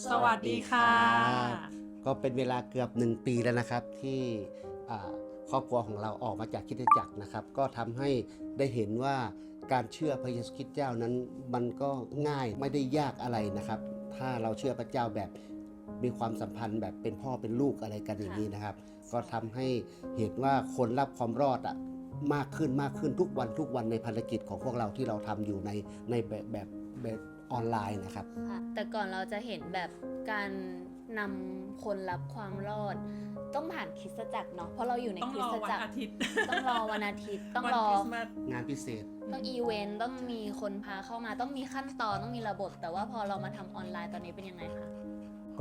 สวัสดีค่ะ ก็เป็นเวลาเกือบหนึ่งปีแล้วนะครับที่ครอบครัวของเราออกมาจากคริสตจักรนะครับ ก็ทำให้ได้เห็นว่าการเชื่อพระเยซูคริสต์เจ้านั้นมันก็ง่ายไม่ได้ยากอะไรนะครับ ถ้าเราเชื่อพระเจ้าแบบมีความสัมพันธ์แบบเป็นพ่อเป็นลูกอะไรกันอย่างนี้นะครับ ก็ทำให้เห็นว่าคนรับความรอดอะมากขึ้นมากขึ้นทุกวันทุกวันในภารกิจของพวกเราที่เราทำอยู่ในในแบบแบบ ออนไลน์นะครับ ค่ะแต่ก่อนเราจะเห็นแบบการนำคนรับความรอด ต้องผ่านคริสตจักรเนาะเพราะเราอยู่ในต้องคริรอสตวันจักรอาทิตย์ต้องรอวันอาทิตย์ต้องวันรอ คริสต์มาสงานพิเศษ ต้องอีเวนต์ต้องมีคนพาเข้ามาต้องมีขั้นตอนต้องมีระบบ แต่ว่าพอเรามาทำออนไลน์ตอนนี้เป็นยังไงคะ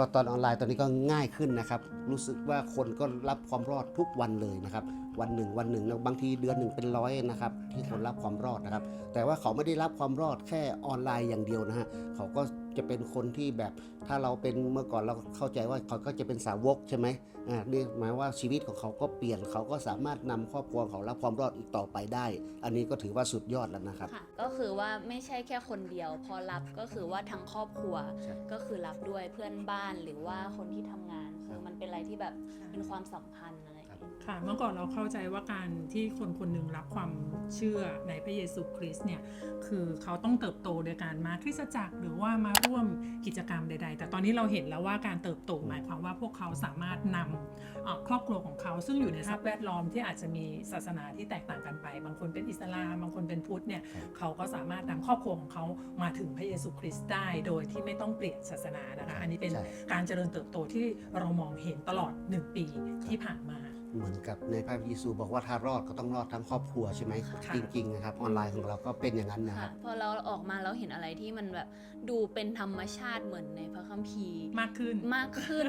ก็ตอนออนไลน์ตอนนี้ก็ง่ายขึ้นนะครับ รู้สึกว่าคนก็รับความรอดทุกวันเลยนะครับ วันหนึ่งวันหนึ่งแล้วบางทีเดือนหนึ่งเป็นร้อยนะครับที่คนรับความรอดนะครับ แต่ว่าเขาไม่ได้รับความรอดแค่ออนไลน์อย่างเดียวนะฮะเขาก็จะเป็นคนที่แบบถ้าเราเป็นเมื่อก่อนเราเข้าใจว่าเขาก็จะเป็นสาวกใช่ไหมอ่านี่หมายว่าชีวิตของเขาก็เปลี่ยนเขาก็สามารถนำครอบครัวของเขารับความรอดอีกต่อไปได้ อันนี้ก็ถือว่าสุดยอดแล้วนะครับค่ะก็คือว่าไม่ใช่แค่คนเดียว พอรับก็คือว่าทั้งครอบครัวใช่ก็คือรับด้วยเพื่อนบ้านหรือว่าคนที่ทำงานคือมันเป็นอะไรที่แบบเป็นความสัมพันธ์อะไรอย่างเงี้ย ค่ะเมื่อก่อนเราเข้าใจว่าการที่คนคนหนึ่งรับความเชื่อในพระเยซูคริสต์เนี่ยคือเขาต้องเติบโตโดยการมาคริสตจักรหรือว่ามาร่วมกิจกรรมใด ๆ แต่ตอนนี้เราเห็นแล้วว่าการเติบโตหมายความว่าพวกเขาสามารถนำเอ่อครอบครัวของเขาซึ่งอยู่ในสภาพแวดล้อมที่อาจจะมีศาสนาที่แตกต่างกันไป บางคนเป็นอิสลามบางคนเป็นพุทธเนี่ยครับเขาก็สามารถนำครอบครัวของเขามาถึงพระเยซูคริสต์ได้โดยที่ไม่ต้องเปลี่ยนศาสนานะคะอันนี้เป็นใช่การเจริญเติบโตที่เรามองเห็นตลอด 1 ปีที่ผ่านมา เหมือนกับในพระเยซูบอกว่าถ้ารอดก็ต้องรอดทั้งครอบครัวใช่ไหมค่ะ จริงๆนะครับออนไลน์ของเราก็เป็นอย่างนั้นนะคค่ะรับพอเราออกมาเราเห็นอะไรที่มันแบบดูเป็นธรรมชาติเหมือนในพระคัมภีร์ มากขึ้น มากขึ้น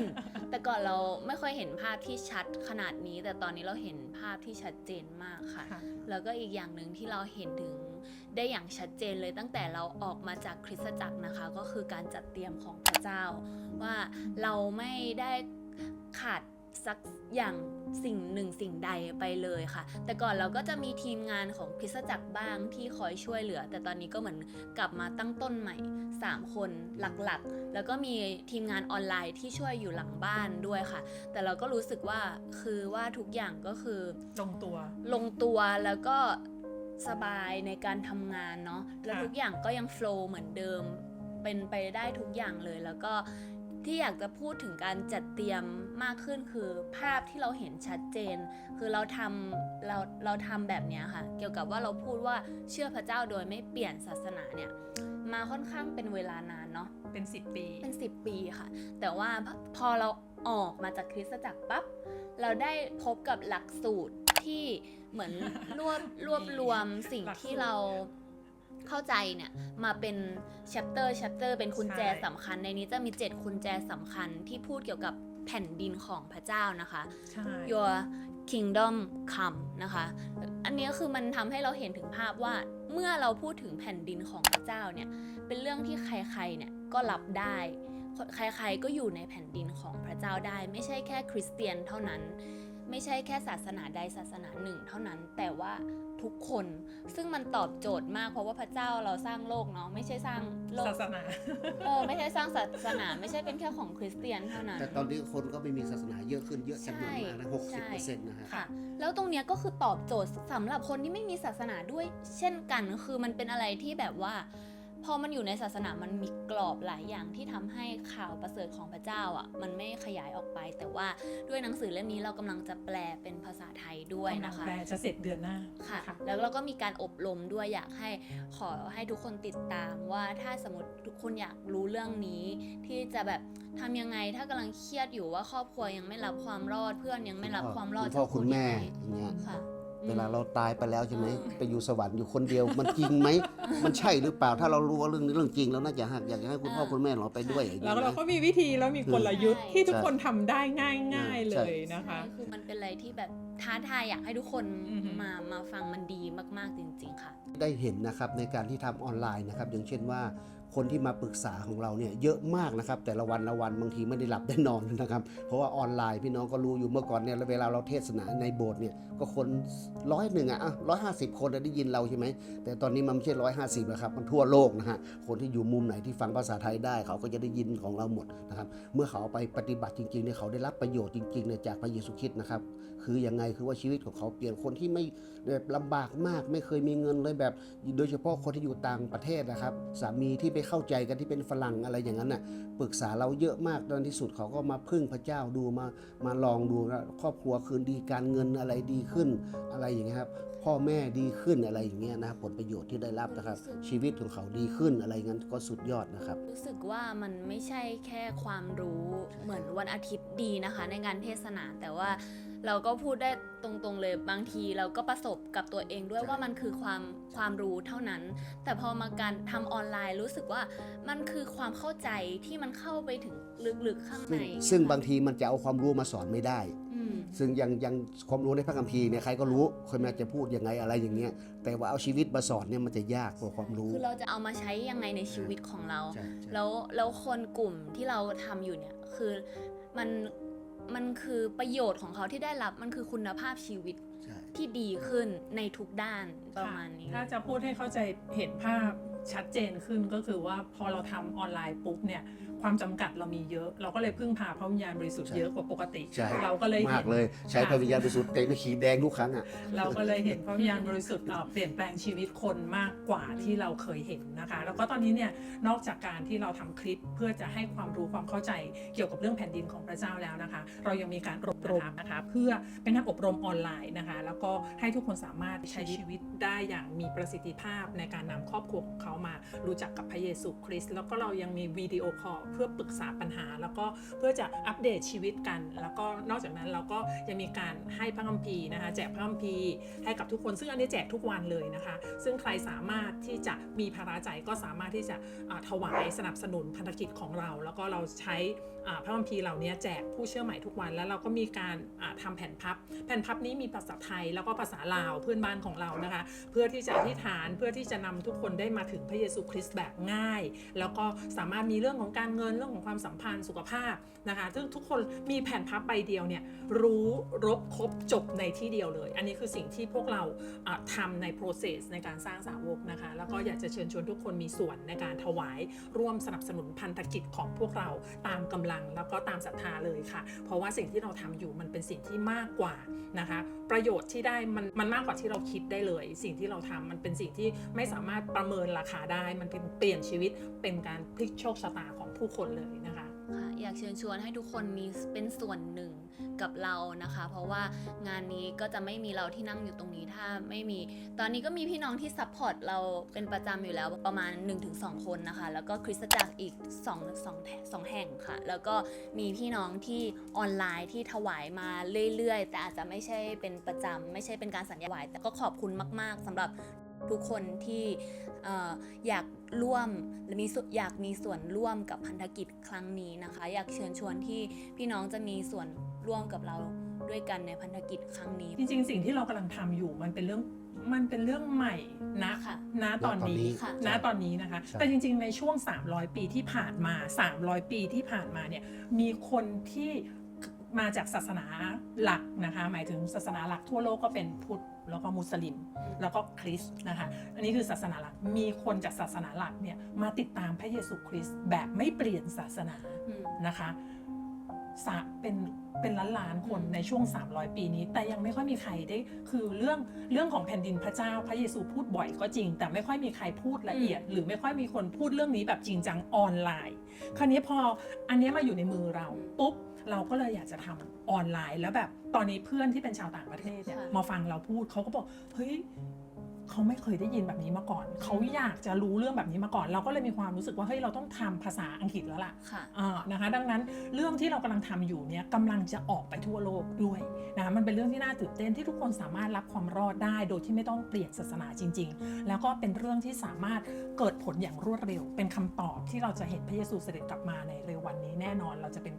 แต่ก่อนเราไม่ค่อยเห็นภาพที่ชัดขนาดนี้ แต่ตอนนี้เราเห็นภาพที่ชัดเจนมากค่ะ ค่ะ แล้วก็อีกอย่างหนึ่งที่เราเห็นถึงได้อย่างชัดเจนเลยตั้งแต่เราออกมาจากคริสตจักรนะคะ ก็คือการจัดเตรียมของพระเจ้า ว่าเราไม่ได้ขาด สักอย่างสิ่งหนึ่งสิ่งใดไปเลยค่ะ แต่ก่อนเราก็จะมีทีมงานของคริสตจักรบ้างที่คอยช่วยเหลือ แต่ตอนนี้ก็เหมือนกลับมาตั้งต้นใหม่ 3 คนหลักๆ แล้วก็มีทีมงานออนไลน์ที่ช่วยอยู่หลังบ้านด้วยค่ะ แต่เราก็รู้สึกว่าคือว่าทุกอย่างก็คือลงตัวลงตัวแล้วก็สบายในการทำงานเนาะแล้วค่ะทุกอย่างก็ยังโฟล์เหมือนเดิมเป็นไปได้ทุกอย่างเลยแล้วก็ ที่อยากจะพูดถึงการจัดเตรียมมากขึ้นคือภาพที่เราเห็นชัดเจน คือเราทำเราเราทำแบบเนี้ยค่ะ เกี่ยวกับว่าเราพูดว่าเชื่อพระเจ้าโดยไม่เปลี่ยนศาสนาเนี่ยมาค่อนข้างเป็นเวลานานเนาะเป็น 10 ปีเป็น 10 ปีค่ะ แต่ว่าพอพอเราออกมาจากคริสตจักรปั๊บเราได้พบกับหลักสูตรที่เหมือนรวบรวบรวมสิ่งหลักสูตรที่เรา เข้าใจเนี่ยมาเป็น chapter chapter เป็นกุญแจใช่สำคัญ ในนี้จะมี7กุญแจสำคัญที่พูดเกี่ยวกับแผ่นดินของพระเจ้านะคะใช่ Your Kingdom Come นะคะ อันนี้คือมันทำให้เราเห็นถึงภาพว่าเมื่อเราพูดถึงแผ่นดินของพระเจ้าเนี่ย เป็นเรื่องที่ใครๆเนี่ยก็รับได้ ใครๆก็อยู่ในแผ่นดินของพระเจ้าได้ ไม่ใช่แค่คริสเตียนเท่านั้น ไม่ใช่แค่ศาสนาใดศาสนาหนึ่ง เท่านั้น แต่ว่า ทุกคน ซึ่งมันตอบโจทย์มากเพราะว่าพระเจ้าเราสร้างโลกเนาะไม่ใช่สร้างโลกศาสนาเออไม่ใช่สร้างศาสนา ไม่ใช่เป็นแค่ของคริสเตียนเท่านั้นแต่ตอนนี้คนก็ไม่มีศาสนาเยอะขึ้นเยอะจำนวนมากนะหกใช่สิบเปอร์เซ็นต์นะฮะค่ะ แล้วตรงเนี้ยก็คือตอบโจทย์สำหรับคนที่ไม่มีศาสนาด้วย เช่นกันคือมันเป็นอะไรที่แบบว่า พอมันอยู่ในศาสนามันมีกรอบหลายอย่างที่ทำให้ข่าวประเสริฐของพระเจ้าอะมันไม่ขยายออกไป แต่ว่าด้วยหนังสือเล่มนี้เรากำลังจะแปลเป็นภาษาไทยด้วยนะคะแปลจะเสร็จเดือนหน้าค่ะ แล้วเราก็มีการอบรมด้วยอยากให้ขอให้ทุกคนติดตามว่าถ้าสมมติทุกคนอยากรู้เรื่องนี้ ที่จะแบบทำยังไงถ้ากำลังเครียดอยู่ว่าครอบครัวยังไม่รับความรอดเพื่อนยังไม่รับความรอดคุณพ่อจะคุณแม่พูดยังไงอย่างเงี้ยค่ะ เวลาเราตายไปแล้วใช่ไหมอืมไปอยู่สวรรค์อยู่คนเดียว มันจริงไหม มันใช่หรือเปล่าถ้าเรารู้ว่าเรื่องนี้เรื่องจริงแล้วน่าจะหักอยากจะให้คุณพ่อคุณแม่เราไปด้วยอย่างแล้เงี้วยเรานะ ก็มีวิธีแล้วมีกลยุทธ์ใช่ที่ทุกคนทำได้ง่ายๆใช่เลยนะคะ ใช่คือมันเป็นอะไรที่แบบท้าทายอยากให้ทุกคนอือหือ มามาฟังมันดีมากๆจริง ๆ ค่ะ ได้เห็นนะครับในการที่ทำออนไลน์นะครับอย่างเช่นว่า คนที่มาปรึกษาของเราเนี่ยเยอะมากนะครับ แต่ละวันละวันบางทีไม่ได้หลับได้นอนนะครับ เพราะว่าออนไลน์พี่น้องก็รู้อยู่เมื่อก่อนเนี่ยเวลาเราเทศนาในโบสถ์เนี่ยก็คนร้อยหนึ่งอะร้อยห้าสิบคนได้ยินเราใช่ไหมแต่ตอนนี้มันไม่ใช่ร้อยห้าสิบแล้วครับมันทั่วโลกนะฮะคนที่อยู่มุมไหนที่ฟังภาษาไทยได้ เขาก็จะได้ยินของเราหมดนะครับเมื่อเขาไปปฏิบัติจริงๆเนี่ยเขาได้รับประโยชน์จริงๆเนี่ยจากพระเยซูคริสต์นะครับคือยังไงคือว่าชีวิตของเขาเปลี่ยนคนที่ไม่แบบลำบากมาก ไม่เคยมีเงินเลยแบบ โดยเฉพาะคนที่อยู่ต่างประเทศนะครับสามีที่ไปเข้าใจกันที่เป็นฝรั่งอะไรอย่างนั้นน่ะปรึกษาเราเยอะมากตอนที่สุดเขาก็มาพึ่งพระเจ้าดูมามาลองดูนะครอบครัวคืนดีการเงินอะไรดีขึ้นอะไรอย่างเงี้ยครับพ่อแม่ดีขึ้นอะไรอย่างเงี้ยนะครับผลประโยชน์ที่ได้รับนะครับ ชีวิตของเขาดีขึ้นอะไรงั้นก็สุดยอดนะครับ รู้สึกว่ามันไม่ใช่แค่ความรู้เหมือนวันอาทิตย์ดีนะคะ ในงานเทศนาแต่ว่า เราก็พูดได้ตรงๆเลยบางทีเราก็ประสบกับตัวเองด้วยใช่ว่ามันคือความความรู้เท่านั้น แต่พอมาการทำออนไลน์รู้สึกว่ามันคือความเข้าใจที่มันเข้าไปถึงลึกๆข้างในซึ่งซึ่งบางทีมันจะเอาความรู้มาสอนไม่ได้อืมซึ่งยังยังความรู้ในพระคัมภีร์เนี่ยใครก็รู้คนมาจะพูดยังไงอะไรอย่างเงี้ยแต่ว่าเอาชีวิตมาสอนเนี่ยมันจะยากกว่าความรู้คือเราจะเอามาใช้ยังไงในชีวิตของเราใช่ใช่แล้วแล้วคนกลุ่มที่เราทำอยู่เนี่ยคือมัน มันคือประโยชน์ของเขาที่ได้รับมันคือคุณภาพชีวิตใช่ที่ดีขึ้นในทุกด้านประมาณนี้ ถ้าจะพูดให้เข้าใจเห็นภาพชัดเจนขึ้นก็คือว่าพอเราทำออนไลน์ปุ๊บเนี่ย ความจำกัดเรามีเยอะ เราก็เลยพึ่งพาพระวิญญาณบริสุทธิ์ใช่เยอะกว่าปกติใช่เราก็เลยมาเห็กนเลยใช้พระวิญญาณบริสุทธิ์เต็มขีดแดงทุกครั้งอะเราก็เลยเห็นพระวิญญาณบริสุทธิ์เอ่อเปลี่ยนแปลงชีวิตคนมากกว่าที่เราเคยเห็นนะคะ แล้วก็ตอนนี้เนี่ยนอกจากการที่เราทำคลิปเพื่อจะให้ความรู้ความเข้าใจเกี่ยวกับเรื่องแผ่นดินของพระเจ้าแล้วนะคะ เรายังมีการอบรมนะคะ เพื่อเป็นการอบรมออนไลน์นะคะ แล้วก็ให้ทุกคนสามารถใช้ชีวิตได้อย่างมีประสิทธิภาพในการนำครอบครัวของเขามารู้จักกับพระเยซูคริสต์แล้วก็เรายังมีวิดีโอคอลเพื่อปรึกษาปัญหา แล้วก็เพื่อจะอัปเดตชีวิตกัน แล้วก็นอกจากนั้นเราก็ยังมีการให้พระคัมภีร์นะคะ แจกพระคัมภีร์ให้กับทุกคนซึ่งอันนี้แจกทุกวันเลยนะคะ ซึ่งใครสามารถที่จะมีภาระใจก็สามารถที่จะถวายสนับสนุนพันธกิจของเรา แล้วก็เราใช้พระคัมภีร์เหล่านี้แจกผู้เชื่อใหม่ทุกวัน แล้วเราก็มีการอ่าทำแผ่นพับ แผ่นพับนี้มีภาษาไทยแล้วก็ภาษาลาวเพื่อนบ้านของเรานะคะ เพื่อที่จะอธิษฐานเพื่อที่จะนำทุกคนได้มาถึงพระเยซูคริสต์แบบง่าย แล้วก็สามารถมีเรื่องของการเงินเรื่องของความสัมพันธ์สุขภาพนะคะซึ่งทุกคนมีแผ่นพับใบเดียวเนี่ยรู้รบครบจบในที่เดียวเลย อันนี้คือสิ่งที่พวกเราอะทำใน process ในการสร้างสาวกนะคะ แล้วก็อยากจะเชิญชวนทุกคนมีส่วนในการถวายร่วมสนับสนุนพันธกิจของพวกเราตามกำลังแล้วก็ตามศรัทธาเลยค่ะ เพราะว่าสิ่งที่เราทำอยู่มันเป็นสิ่งที่มากกว่านะคะ ประโยชน์ที่ได้มันมันมากกว่าที่เราคิดได้เลย สิ่งที่เราทำมันเป็นสิ่งที่ไม่สามารถประเมินราคาได้ มันเป็นเปลี่ยนชีวิตเป็นการพลิกโชคชะตาของผู้คนเลยนะคะค่ะอยากเชิญชวนให้ทุกคนมีเป็นส่วนหนึ่งกับเรานะคะ เพราะว่างานนี้ก็จะไม่มีเราที่นั่งอยู่ตรงนี้ถ้าไม่มี ตอนนี้ก็มีพี่น้องที่ซัพพอร์ตเราเป็นประจำอยู่แล้วประมาณ 1-2 คนนะคะ แล้วก็คริสตจักรอีก2 2 2แห่งค่ะ แล้วก็มีพี่น้องที่ออนไลน์ที่ถวายมาเรื่อยๆ แต่อาจจะไม่ใช่เป็นประจำไม่ใช่เป็นการสัญญาถวายแต่ก็ขอบคุณมาก ๆสำหรับ ทุกคนที่เอ่ออยากร่วมหรือมีส่วนอยากมีส่วนร่วมกับพันธกิจครั้งนี้นะคะ อยากเชิญชวนที่พี่น้องจะมีส่วนร่วมกับเราด้วยกันในพันธกิจครั้งนี้ จริง ๆ สิ่งที่เรากำลังทำอยู่มันเป็นเรื่องมันเป็นเรื่องใหม่นะค่ะณตอนนี้ค่ะณตอนนี้นะคะใช่แต่จริง ๆ ในช่วง 300 ปีที่ผ่านมา 300 ปีที่ผ่านมาเนี่ยมีคนที่มาจากศาสนาหลักนะคะ หมายถึงศาสนาหลักทั่วโลกก็เป็นพุทธ แล้วก็มุสลิม แล้วก็คริสต์นะคะ อันนี้คือศาสนาหลัก มีคนจากศาสนาหลักเนี่ยมาติดตามพระเยซูคริสต์แบบไม่เปลี่ยนศาสนาอืมนะคะสะเป็นเป็นล้านล้านๆคนอืมในช่วง 300 ปีนี้ แต่ยังไม่ค่อยมีใครได้ คือเรื่องเรื่องของแผ่นดินพระเจ้าพระเยซูพูดบ่อยก็จริง แต่ไม่ค่อยมีใครพูดละเอียด หรือไม่ค่อยมีคนพูดเรื่องนี้แบบจริงจังออนไลน์ คราวนี้พออันเนี้ยมาอยู่ในมือเราปุ๊บเราก็เลยอยากจะทำ ออนไลน์ แล้วแบบตอนนี้เพื่อนที่เป็นชาวต่างประเทศเนี่ยค่ะ มาฟังเราพูดเขาก็บอกเฮ้ยเขาไม่เคยได้ยินแบบนี้มาก่อน เขาอยากจะรู้เรื่องแบบนี้มาก่อน เราก็เลยมีความรู้สึกว่าเฮ้ยเราต้องทำภาษาอังกฤษแล้วล่ะ ค่ะ อ่านะคะดังนั้นเรื่องที่เรากำลังทำอยู่เนี่ยกำลังจะออกไปทั่วโลกด้วยนะคะมันเป็นเรื่องที่น่าตื่นเต้นที่ทุกคนสามารถรับความรอดได้ โดยที่ไม่ต้องเปลี่ยนศาสนาจริง ๆ แล้วก็เป็นเรื่องที่สามารถเกิดผลอย่างรวดเร็ว เป็นคำตอบที่เราจะเห็นพระเยซูเสด็จกลับมาในเร็ววันนี้แน่นอน เราจะเป็น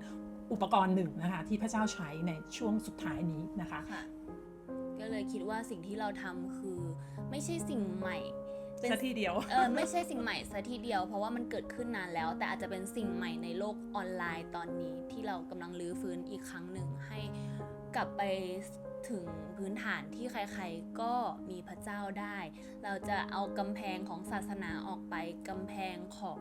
อุปกรณ์หนึ่งนะคะที่พระเจ้าใช้ในช่วงสุดท้ายนี้นะคะค่ะก็เลยคิดว่าสิ่งที่เราทำคือไม่ใช่สิ่งใหม่เป็นสักทีเดียวเออไม่ใช่สิ่งใหม่ซะทีเดียว เพราะว่ามันเกิดขึ้นนานแล้ว แต่อาจจะเป็นสิ่งใหม่ในโลกออนไลน์ตอนนี้ ที่เรากำลังรื้อฟื้นอีกครั้งหนึ่งให้กลับไปถึงพื้นฐานที่ใครๆก็มีพระเจ้าได้ เราจะเอากำแพงของศาสนาออกไปกำแพงของ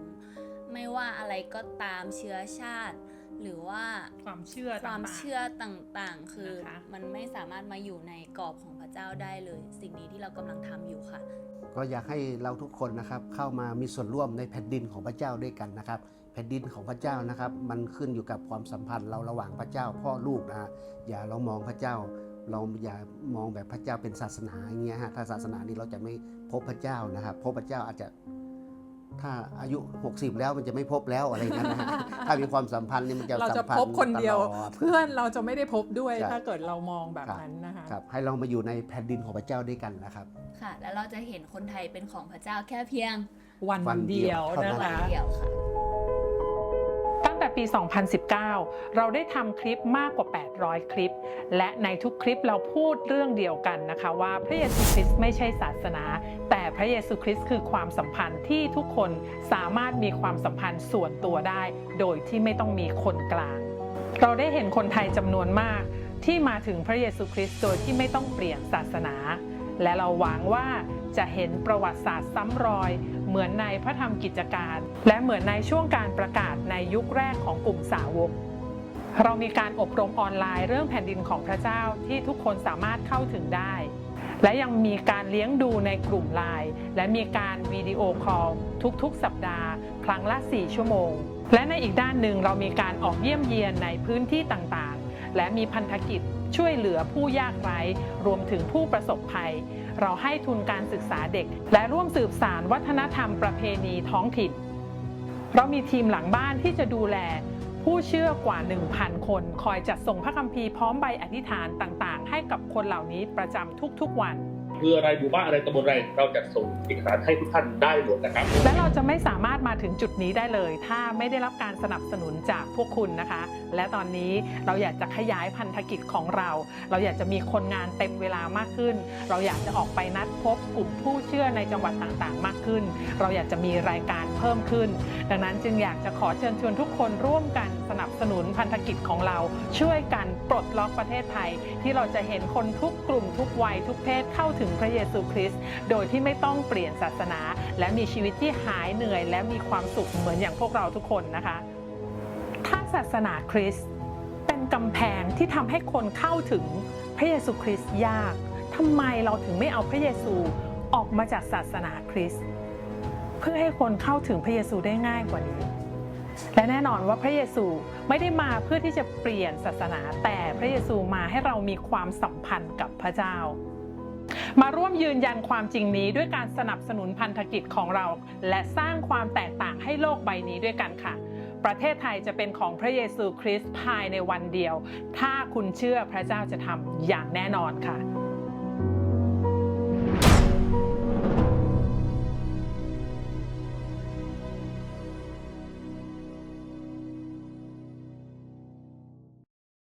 ไม่ว่าอะไรก็ตามเชื้อชาติ หรือว่าความเชื่อความต่างๆเชื่อต่างๆ คือนะคะมันไม่สามารถมาอยู่ในกรอบของพระเจ้าได้เลย สิ่งนี้ที่เรากำลังทำอยู่ค่ะ ก็อยากให้เราทุกคนนะครับเข้ามามีส่วนร่วมในแผ่นดินของพระเจ้าด้วยกันนะครับ แผ่นดินของพระเจ้านะครับ มันขึ้นอยู่กับความสัมพันธ์เราระหว่างพระเจ้า พ่อลูกนะฮะอย่าเรามองพระเจ้า เราอย่ามองแบบพระเจ้าเป็นศาสนาอย่างเงี้ยฮะถ้าศาสนานี้เราจะไม่พบพระเจ้านะครับ พบพระเจ้าอาจจะ ถ้าอายุ 60 แล้วมันจะไม่พบแล้วอะไรอย่างนั้นนะฮะถ้ามีความสัมพันธ์นี่มันจะเราจะสัมพันพบธ์คนเดียว ตลอดเพื่อนเราจะไม่ได้พบด้วยใช่ ถ้าเกิดเรามองแบบครับนั้นนะคะ ครับให้เรามาอยู่ในแผ่นดินของพระเจ้าด้วยกันนะครับ ค่ะ แล้วเราจะเห็นคนไทยเป็นของพระเจ้าแค่เพียงวันวันเดีเดียยววเท่านั้นะนคะเดียวค่ะ ตั้งแต่ปี 2019 เราได้ทำคลิปมากกว่า 800 คลิป และในทุกคลิปเราพูดเรื่องเดียวกันนะคะว่าพระเยซูคริสต์ไม่ใช่ศาสนา แต่พระเยซูคริสต์คือความสัมพันธ์ที่ทุกคนสามารถมีความสัมพันธ์ส่วนตัวได้ โดยที่ไม่ต้องมีคนกลาง เราได้เห็นคนไทยจำนวนมาก ที่มาถึงพระเยซูคริสต์โดยที่ไม่ต้องเปลี่ยนศาสนา และเราหวังว่าจะเห็นประวัติศาสตร์ซ้ำรอย เหมือนในพระธรรมกิจการ และเหมือนในช่วงการประกาศในยุคแรกของกลุ่มสาวกเรามีการอบรมออนไลน์เรื่องแผ่นดินของพระเจ้าที่ทุกคนสามารถเข้าถึงได้ และยังมีการเลี้ยงดูในกลุ่มไลน์และมีการวิดีโอคอลทุกๆ สัปดาห์ ครั้งละ 4 ชั่วโมง และในอีกด้านหนึ่งเรามีการออกเยี่ยมเยียนในพื้นที่ต่างๆ และมีพันธกิจช่วยเหลือผู้ยากไร้รวมถึงผู้ประสบภัย เราให้ทุนการศึกษาเด็ก และร่วมสืบสารวัฒนธรรมประเพณีท้องถิ่น เรามีทีมหลังบ้านที่จะดูแล ผู้เชื่อกว่า 1,000 คน คอยจัดส่งพระคัมภีร์พร้อมใบอธิษฐานต่างๆ ให้กับคนเหล่านี้ประจำทุกๆวันคืออะไรหมู่บ้านอะไรตำบลอะไรเราจะส่งเอกสารให้ทุกท่านได้หมดนะครับ และเราจะไม่สามารถมาถึงจุดนี้ได้เลย ถ้าไม่ได้รับการสนับสนุนจากพวกคุณนะคะ และตอนนี้เราอยากจะขยายพันธกิจของเรา เราอยากจะมีคนงานเต็มเวลามากขึ้น เราอยากจะออกไปนัดพบกลุ่มผู้เชื่อในจังหวัดต่างๆ มากขึ้น เราอยากจะมีรายการเพิ่มขึ้น ดังนั้นจึงอยากจะขอเชิญชวนทุกคนร่วมกันสนับสนุนพันธกิจของเรา ช่วยกันปลดล็อกประเทศไทย ที่เราจะเห็นคนทุกกลุ่มทุกวัยทุกเพศเข้าถึงพระเยซูคริสต์โดยที่ไม่ต้องเปลี่ยนศาสนา และมีชีวิตที่หายเหนื่อย และมีความสุขเหมือนอย่างพวกเราทุกคนนะคะ ถ้าศาสนาคริสต์เป็นกำแพงที่ทำให้คนเข้าถึงพระเยซูคริสต์ยากทำไมเราถึงไม่เอาพระเยซูออกมาจากศาสนาคริสต์เพื่อให้คนเข้าถึงพระเยซูได้ง่ายกว่านี้ และแน่นอนว่าพระเยซูไม่ได้มาเพื่อที่จะเปลี่ยนศาสนา แต่พระเยซูมาให้เรามีความสัมพันธ์กับพระเจ้า มาร่วมยืนยันความจริงนี้ด้วยการสนับสนุนพันธกิจของเรา และสร้างความแตกต่างให้โลกใบนี้ด้วยกันค่ะ ประเทศไทยจะเป็นของพระเยซูคริสต์ภายในวันเดียว ถ้าคุณเชื่อพระเจ้าจะทำอย่างแน่นอนค่ะ